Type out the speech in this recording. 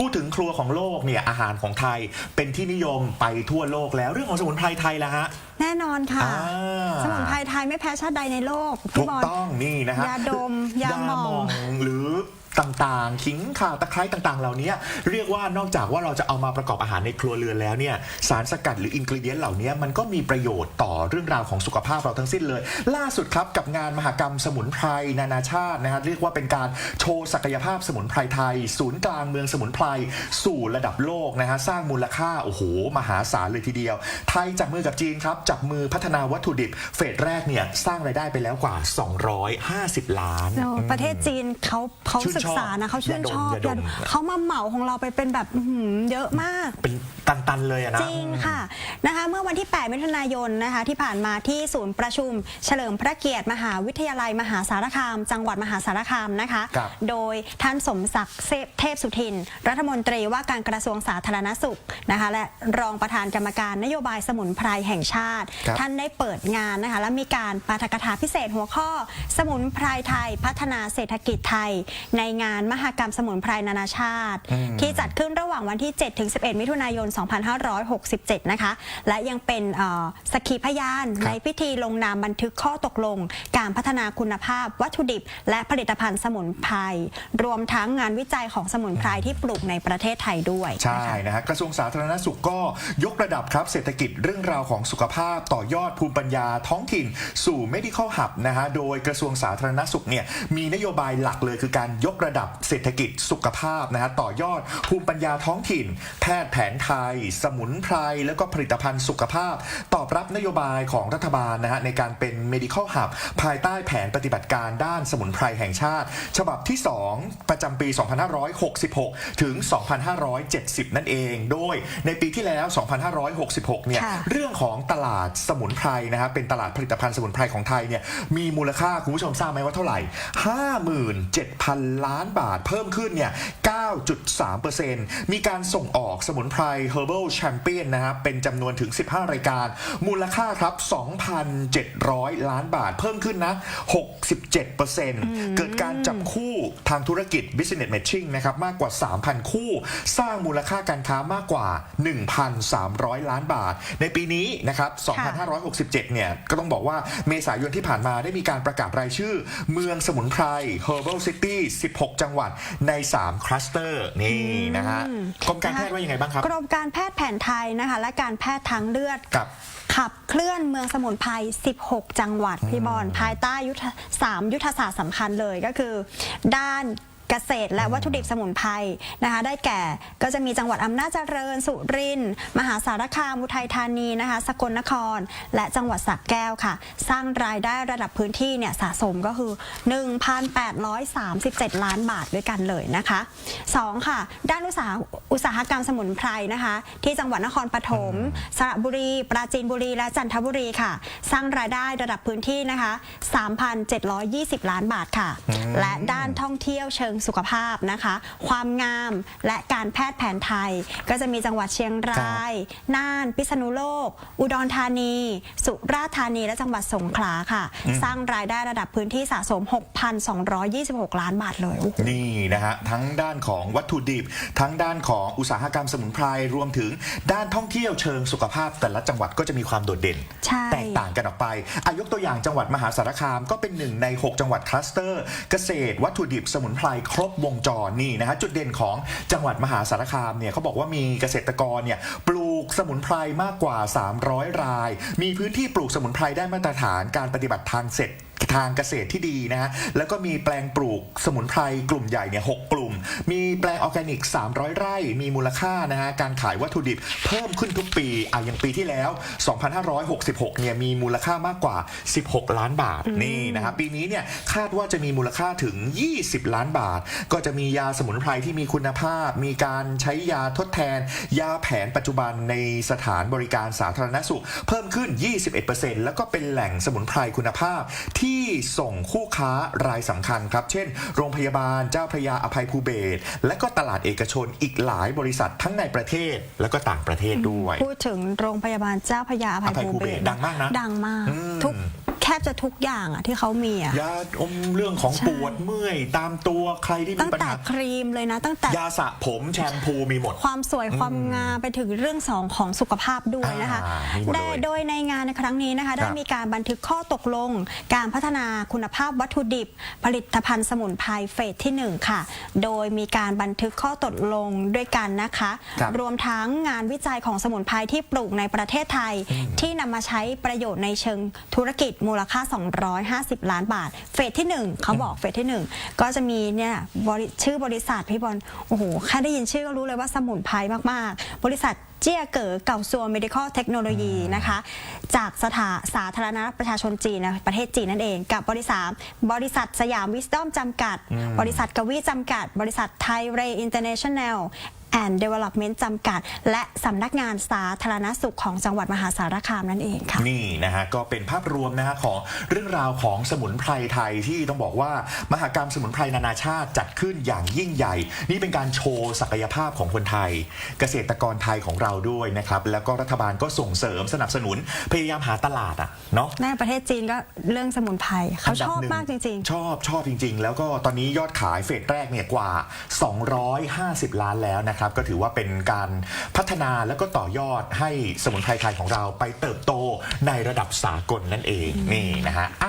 พูดถึงครัวของโลกเนี่ยอาหารของไทยเป็นที่นิยมไปทั่วโลกแล้วเรื่องของสมุนไพรไทยละฮะ แน่นอนค่ะ อ่า สมุนไพรไทยไม่แพ้ชาติใดในโลกถูพี่กบอล ต้องนี่นะฮะยาดมยาหม่อง หรือ ต่างๆ ขิงข่าตะไคร้ต่างๆ เหล่านี้เรียกว่านอกจากว่าเราจะเอามาประกอบอาหารในครัวเรือนแล้วเนี่ยสารสกัดหรืออินกริเดียนเหล่านี้มันก็มีประโยชน์ต่อเรื่องราวของสุขภาพเราทั้งสิ้นเลย ล่าสุดครับกับงานมหกรรมสมุนไพรนานาชาตินะฮะเรียกว่าเป็นการโชว์ศักยภาพสมุนไพรไทย ศูนย์กลางเมืองสมุนไพรสู่ระดับโลกนะฮะสร้างมูลค่าโอ้โหมหาศาลเลยทีเดียว ไทยจับมือกับจีนครับจับมือพัฒนาวัตถุดิบเฟสแรกเนี่ยสร้างรายได้ไปแล้วกว่า 250 ล้านโอ้ประเทศจีนเขาเขาชื่นชอบศึกษานะเขาชื่นชอบยาดมยาดมยาดมเขามาเหมาของเราไปเป็นแบบอื้อหือเยอะมาก เป็นตันๆเลยอะนะ จริงค่ะนะคะเมื่อวันที่ 8 มิถุนายนนะคะที่ผ่านมาที่ศูนย์ประชุม เฉลิมพระเกียรติมหาวิทยาลัยมหาสารคาม จังหวัดมหาสารคามนะคะ ครับ โดยท่านสมศักดิ์เทพสุทิน รัฐมนตรีว่าการกระทรวงสาธารณสุขนะคะ และรองประธานกรรมการนโยบายสมุนไพรแห่งชาติ ครับ ท่านได้เปิดงานนะคะ และมีการปาฐกถาพิเศษหัวข้อ สมุนไพรไทยพัฒนาเศรษฐกิจไทย ในงานมหกรรมสมุนไพรนานาชาติ ที่จัดขึ้นระหว่างวันที่ 7 ถึง 11 มิถุนายน 2567 นะคะ และยังเป็นเอ่อสกขีพยานครับในพิธีลงนามบันทึกข้อตกลง การพัฒนาคุณภาพ วัตถุดิบ และผลิตภัณฑ์สมุนไพรรวมทั้งงานวิจัยของสมุนไพรที่ปลูกในประเทศไทยด้วยใช่นะคะนะฮะกระทรวงสาธารณสุขก็ยกระดับครับเศรษฐกิจเรื่องราวของสุขภาพต่อยอดภูมิปัญญาท้องถิ่น สู่ medical hub นะฮะโดยกระทรวงสาธารณสุขเนี่ยมีนโยบายหลักเลยคือการยกระดับเศรษฐกิจสุขภาพนะฮะต่อยอดภูมิปัญญาท้องถิ่น แพทย์แผนไทย สมุนไพรแล้วก็ผลิตภัณฑ์สุขภาพ ตอบรับนโยบายของรัฐบาลนะฮะในการเป็น medical hub ภายใต้แผนปฏิบัติการด้านสมุนไพรแห่งชาติ ฉบับที่ 2 ประจำปี 2566 ถึง 2570 นั่นเอง โดยในปีที่แล้ว 2566 เนี่ยค่ะเรื่องของตลาดสมุนไพรนะฮะเป็นตลาดผลิตภัณฑ์สมุนไพรของไทยเนี่ยมีมูลค่าคุณผู้ชมทราบไหมว่าเท่าไหร่ 57,000ล้านบาทเพิ่มขึ้นเนี่ย 9.3%มีการส่งออกสมุนไพร Herbal Champion นะฮะเป็นจำนวนถึง 15 รายการ มูลค่าครับ 2,700 ล้านบาท เพิ่มขึ้นนะ 67%เกิดการจับคู่ทางธุรกิจ Business Matching นะครับ มากกว่า 3,000 คู่ สร้างมูลค่าการค้ามากกว่า 1,300 ล้านบาท ในปีนี้นะครับ 2567 เนี่ย ก็ต้องบอกว่าเมษายนที่ผ่านมาได้มีการประกาศรายชื่อ เมืองสมุนไพร Herbal City 16จังหวัดใน 3 คลัสเตอร์นี่นะฮะกรมการแพทย์ว่ายังไงบ้างครับ กรมการแพทย์แผนไทยนะคะ และการแพทย์ทางเลือดกับขับเคลื่อนเมืองสมุนไพร 16 จังหวัดพี่บอลภายใต้ยุทธสามยุทธศาสตร์สำคัญเลยก็คือ ด้าน เกษตร และวัตถุดิบสมุนไพรนะคะ ได้แก่ก็จะมีจังหวัดอำนาจเจริญ สุรินทร์มหาสารคามอุทัยธานีนะคะ สกลนคร และจังหวัดสระแก้วค่ะ สร้างรายได้ระดับพื้นที่เนี่ยสะสมก็คือ 1,837 ล้านบาทด้วยกันเลยนะคะ 2 ค่ะ ด้านอุตสาหอุตสาหกรรมสมุนไพรนะคะ ที่จังหวัดนครปฐมสระบุรี ปราจีนบุรีและจันทบุรีค่ะ สร้างรายได้ระดับพื้นที่นะคะ 3,720 ล้านบาทค่ะ และด้านท่องเที่ยวเชิงสุขภาพนะคะ ความงามและการแพทย์แผนไทย ก็จะมีจังหวัดเชียงราย น่าน พิษณุโลก อุดรธานี สุราษฎร์ธานี และจังหวัดสงขลาค่ะ สร้างรายได้ระดับพื้นที่สะสม 6,226 ล้านบาทเลยโอ้โหนี่นะฮะทั้งด้านของวัตถุดิบ ทั้งด้านของอุตสาหกรรมสมุนไพรรวมถึงด้านท่องเที่ยวเชิงสุขภาพ แต่ละจังหวัดก็จะมีความโดดเด่นใช่แตกต่างกันออกไปอายกตัวอย่างจังหวัดมหาสารคามก็เป็นหนึ่งใน 6 จังหวัดคลัสเตอร์ เกษตร วัตถุดิบสมุนไพรครบวงจรนี่นะฮะจุดเด่นของจังหวัดมหาสารคามเนี่ยเขาบอกว่ามีเกษตรกรเนี่ยปลูกสมุนไพรมากกว่า 300 ราย มีพื้นที่ปลูกสมุนไพรได้มาตรฐานการปฏิบัติทางเสร็จ ทางเกษตรที่ดีนะฮะแล้วก็มีแปลงปลูกสมุนไพรกลุ่มใหญ่เนี่ยหกกลุ่ม มีแปลงออร์แกนิก 300 ไร่ มีมูลค่านะฮะการขายวัตถุดิบเพิ่มขึ้นทุกปีอะอย่างปีที่แล้ว 2566 เนี่ยมีมูลค่ามากกว่า 16 ล้านบาทนี่นะฮะปีนี้เนี่ยคาดว่าจะมีมูลค่าถึง 20 ล้านบาท ก็จะมียาสมุนไพรที่มีคุณภาพ มีการใช้ยาทดแทน ยาแผนปัจจุบันในสถานบริการสาธารณสุข เพิ่มขึ้น 21%แล้วก็เป็นแหล่งสมุนไพรคุณภาพที่ส่งคู่ค้ารายสำคัญครับ เช่น โรงพยาบาลเจ้าพระยาอภัยภูเบศรและก็ตลาดเอกชนอีกหลายบริษัททั้งในประเทศและก็ต่างประเทศด้วย พูดถึงโรงพยาบาลเจ้าพระยาอภัยอภัยภูภูเบเบศศรดังมากนะดังมากอืมทุกแข บจะทุกอย่างอะที่เขามีอะ ยาอมเรื่องของใช่ ปวดเมื่อย ตามตัวใครที่มีตั้งปัญแต่หาครีมเลยนะ ตั้งแต่ยาสระผมแชมพูมีหมด ความสวยความงามไปถึงเรื่องสองของสุขภาพด้วยนะคะอ่ามีหมดเลยได้โดยในงานในครั้งนี้นะคะได้มีการบันทึกข้อตกลง การพัฒนาคุณภาพวัตถุดิบ ผลิตภัณฑ์สมุนไพรเฟสที่1ค่ะ โดยมีการบันทึกข้อตกลงด้วยกันนะคะ ครับ รวมทั้งงานวิจัยของสมุนไพรที่ปลูกในประเทศไทย ที่นำมาใช้ประโยชน์ในเชิงธุรกิจมูลค่า 250 ล้านบาท เฟสที่ 1เขาบอกเฟสที่ 1 ก็จะมีเนี่ยบริชื่อบริษัทพี่บอลโอ้โหแค่ได้ยินชื่อก็รู้เลยว่าสมุนไพรมาก ๆ บริษัทเจี้ยเก๋อเก่าซัว medical technology นะคะ จากสถาสาธารณรัฐประชาชนจีนนะประเทศจีนนั่นเอง กับบริษัทบริษัทสยามวิสตอมจำกัด บริษัทกวีจำกัด บริษัทไทยเรย์อินเตอร์เนชั่นแนล and Development จำกัด และสำนักงานสาธารณสุขของจังหวัดมหาสารคามนั่นเองค่ะ นี่นะฮะก็เป็นภาพรวมนะฮะของเรื่องราวของสมุนไพรไทยที่ต้องบอกว่ามหากรรมสมุนไพรนานาชาติจัดขึ้นอย่างยิ่งใหญ่ นี่เป็นการโชว์ศักยภาพของคนไทย เกษตรกรไทยของเราด้วยนะครับแล้วก็รัฐบาลก็ส่งเสริมสนับสนุนพยายามหาตลาดอะเนาะในประเทศจีนก็เรื่องสมุนไพรเขานดัชอบหนึ่มากจริงชอบชอบจริง ๆ แล้วก็ตอนนี้ยอดขายเฟสแรกเนี่ยกว่า 250 ล้านแล้วนะครับก็ถือว่าเป็นการพัฒนาแล้วก็ต่อยอดให้สมุนไพรไทยของเราไปเติบโตในระดับสากลนั่นเองนี่นะฮะอะ